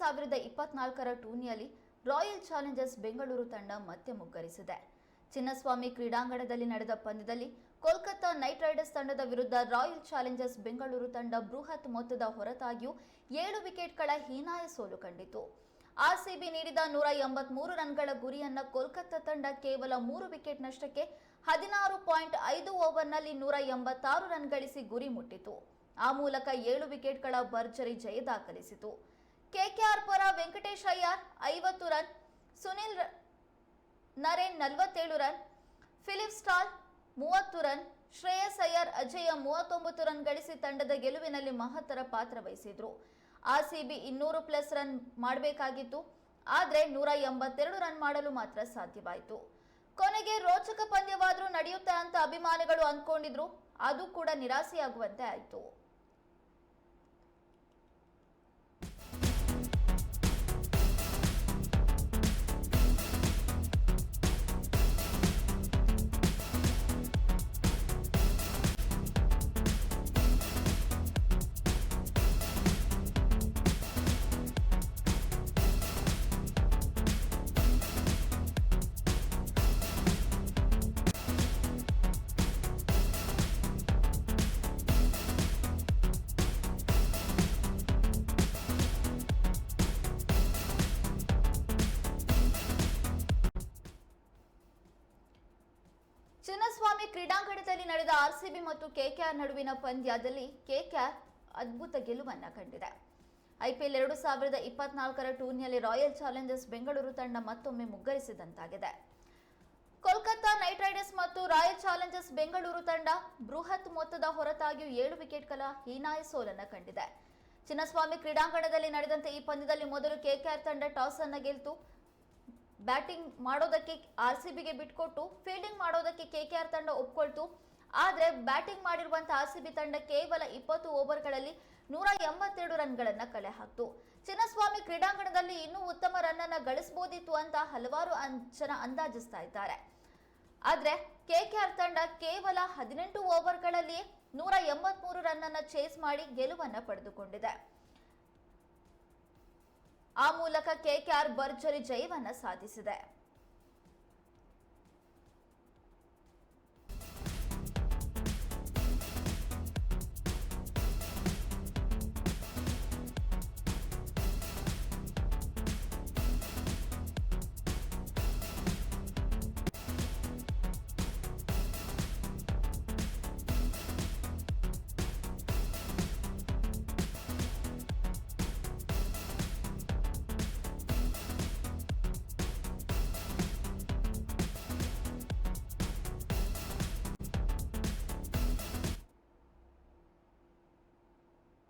ಸಾವಿರದ ಇಪ್ಪತ್ನಾಲ್ಕರ ಟೂರ್ನಿಯಲ್ಲಿ ರಾಯಲ್ ಚಾಲೆಂಜರ್ಸ್ ಬೆಂಗಳೂರು ತಂಡ ಮತ್ತೆ ಮುಗ್ಗರಿಸಿದೆ. ಚಿನ್ನಸ್ವಾಮಿ ಕ್ರೀಡಾಂಗಣದಲ್ಲಿ ನಡೆದ ಪಂದ್ಯದಲ್ಲಿ ಕೋಲ್ಕತ್ತಾ ನೈಟ್ ರೈಡರ್ಸ್ ತಂಡದ ವಿರುದ್ಧ ರಾಯಲ್ ಚಾಲೆಂಜರ್ಸ್ ಬೆಂಗಳೂರು ತಂಡ ಬೃಹತ್ ಮೊತ್ತದ ಹೊರತಾಗಿಯೂ ಏಳು ವಿಕೆಟ್ಗಳ ಹೀನಾಯ ಸೋಲು ಕಂಡಿತು ಆರ್ಸಿಬಿ ನೀಡಿದ ನೂರ ಎಂಬತ್ಮೂರು ರನ್ಗಳ ಗುರಿಯನ್ನ ಕೋಲ್ಕತ್ತಾ ತಂಡ ಕೇವಲ ಮೂರು ವಿಕೆಟ್ ನಷ್ಟಕ್ಕೆ ಹದಿನಾರು ಪಾಯಿಂಟ್ ಐದು ಓವರ್ನಲ್ಲಿ ನೂರ ಎಂಬತ್ತಾರು ರನ್ ಗಳಿಸಿ ಗುರಿ ಮುಟ್ಟಿತು. ಆ ಮೂಲಕ ಏಳು ವಿಕೆಟ್ಗಳ ಭರ್ಜರಿ ಜಯ ದಾಖಲಿಸಿತು. ಕೆಕೆಆರ್ ಪರ ವೆಂಕಟೇಶ್ ಅಯ್ಯರ್ ಐವತ್ತು ರನ್, ಸುನಿಲ್ ನರೇನ್ ನಲವತ್ತೇಳು ರನ್, ಫಿಲಿಪ್ ಸ್ಟಾಲ್ ಮೂವತ್ತು ರನ್, ಶ್ರೇಯಸ್ ಅಯ್ಯರ್ ಅಜಯ ಮೂವತ್ತೊಂಬತ್ತು ರನ್ ಗಳಿಸಿ ತಂಡದ ಗೆಲುವಿನಲ್ಲಿ ಮಹತ್ತರ ಪಾತ್ರ ವಹಿಸಿದ್ರು. ಆರ್ಸಿಬಿ ಇನ್ನೂರು ಪ್ಲಸ್ ರನ್ ಮಾಡಬೇಕಾಗಿತ್ತು, ಆದರೆ ನೂರ ಎಂಬತ್ತೆರಡು ರನ್ ಮಾಡಲು ಮಾತ್ರ ಸಾಧ್ಯವಾಯಿತು. ಕೊನೆಗೆ ರೋಚಕ ಪಂದ್ಯವಾದರೂ ನಡೆಯುತ್ತೆ ಅಂತ ಅಭಿಮಾನಿಗಳು ಅಂದ್ಕೊಂಡಿದ್ರು, ಅದು ಕೂಡ ನಿರಾಸೆಯಾಗುವಂತೆ ಆಯಿತು. ಚಿನ್ನಸ್ವಾಮಿ ಕ್ರೀಡಾಂಗಣದಲ್ಲಿ ನಡೆದ ಆರ್ಸಿಬಿ ಮತ್ತು ಕೆಕೆಆರ್ ನಡುವಿನ ಪಂದ್ಯದಲ್ಲಿ ಕೆಕೆಆರ್ ಅದ್ಭುತ ಗೆಲುವನ್ನ ಕಂಡಿದೆ. ಐಪಿಎಲ್ ಎರಡು ಸಾವಿರದ ಇಪ್ಪತ್ನಾಲ್ಕರ ಟೂರ್ನಿಯಲ್ಲಿ ರಾಯಲ್ ಚಾಲೆಂಜರ್ಸ್ ಬೆಂಗಳೂರು ತಂಡ ಮತ್ತೊಮ್ಮೆ ಮುಗ್ಗರಿಸಿದಂತಾಗಿದೆ. ಕೋಲ್ಕತ್ತಾ ನೈಟ್ ರೈಡರ್ಸ್ ಮತ್ತು ರಾಯಲ್ ಚಾಲೆಂಜರ್ಸ್ ಬೆಂಗಳೂರು ತಂಡ ಬೃಹತ್ ಮೊತ್ತದ ಹೊರತಾಗಿಯೂ ಏಳು ವಿಕೆಟ್ಗಳ ಹೀನಾಯ ಸೋಲನ್ನು ಕಂಡಿದೆ. ಚಿನ್ನಸ್ವಾಮಿ ಕ್ರೀಡಾಂಗಣದಲ್ಲಿ ನಡೆದಂತೆ ಈ ಪಂದ್ಯದಲ್ಲಿ ಮೊದಲು ಕೆಕೆಆರ್ ತಂಡ ಟಾಸ್ ಅನ್ನು ಗೆಲ್ತು. ಬ್ಯಾಟಿಂಗ್ ಮಾಡೋದಕ್ಕೆ ಆರ್ಸಿಬಿಗೆ ಬಿಟ್ಕೊಟ್ಟು, ಫೀಲ್ಡಿಂಗ್ ಮಾಡೋದಕ್ಕೆ ಕೆಕೆಆರ್ ತಂಡ ಒಪ್ಕೊಳ್ತು. ಆದರೆ ಬ್ಯಾಟಿಂಗ್ ಮಾಡಿರುವಂತಹ ಆರ್ಸಿಬಿ ತಂಡ ಕೇವಲ ಇಪ್ಪತ್ತು ಓವರ್ಗಳಲ್ಲಿ ನೂರ ಎಂಬತ್ತೆರಡು ರನ್ಗಳನ್ನು ಕಲೆ ಹಾಕ್ತು. ಚಿನ್ನಸ್ವಾಮಿ ಕ್ರೀಡಾಂಗಣದಲ್ಲಿ ಇನ್ನೂ ಉತ್ತಮ ರನ್ ಅನ್ನ ಗಳಿಸಬಹುದಿತ್ತು ಅಂತ ಹಲವಾರು ಜನ ಅಂದಾಜಿಸ್ತಾ ಇದ್ದಾರೆ. ಆದ್ರೆ ಕೆಕೆಆರ್ ತಂಡ ಕೇವಲ ಹದಿನೆಂಟು ಓವರ್ಗಳಲ್ಲಿ ನೂರ ಎಂಬತ್ಮೂರು ರನ್ ಚೇಸ್ ಮಾಡಿ ಗೆಲುವನ್ನ ಪಡೆದುಕೊಂಡಿದೆ. ಆ ಮೂಲಕ ಕೆಕೆಆರ್ ಭರ್ಜರಿ ಜಯವನ್ನ ಸಾಧಿಸಿದೆ.